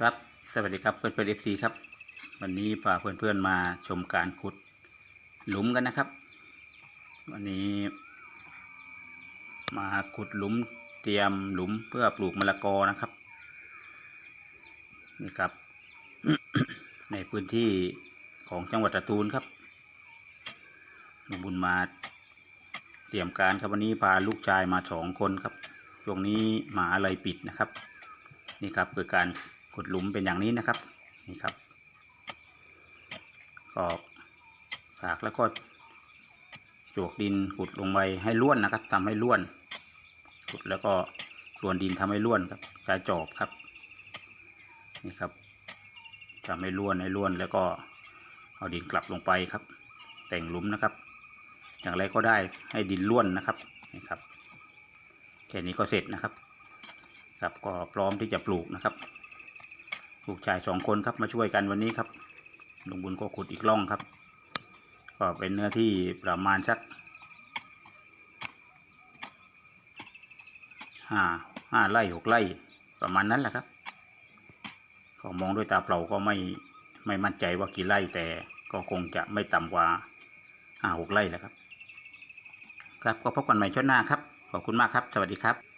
ครับสวัสดีครับเพื่อนเพื่อนเอฟซีครับ วันนี้พาเพื่อนเพื่อนมาชมการขุดหลุมกันนะครับ วันนี้ มาขุดหลุมเตรียมหลุมเพื่อปลูกมะละกอนะครับนี่ครับ ในพื้นที่ของจังหวัดตราตูนครับหลวงบุญมาเตรียมการครับวันนี้พาลูกชายมาสองคนครับช่วงนี้หมาอะไรปิดนะครับ นี่ครับคือการ ขุดหลุมเป็นอย่างนี้นะครับนี่ครับก็ฝากแล้วก็จวกดินขุดลงไปให้ล้วนนะครับทำให้ล้วน ขุดแล้วก็กลวนดินทำให้ล้วนครับใช้จอบครับนี่ครับทำให้ล้วนให้ล้วนแล้วก็เอาดินกลับลงไปครับ แต่งหลุมนะครับ อย่างไรก็ได้ให้ดินล้วนนะครับนี่ครับแค่นี้ก็เสร็จนะครับ ครับก็พร้อมที่จะปลูกนะครับ ลูกชายสองคนครับมาช่วยกันวันนี้ครับลุงบุญก็ขุดอีกร่องครับ ก็เป็นเนื้อที่ประมาณสักห้าห้าไร่หกไร่ประมาณนั้นแหละครับ ก็มองด้วยตาเปล่าก็ไม่ไม่มั่นใจว่ากี่ไร่แต่ก็คงจะไม่ต่ำกว่าห้าหกไร่แหละครับ ครับก็พบกันใหม่ช่วงหน้าครับ ขอบคุณมากครับ สวัสดีครับ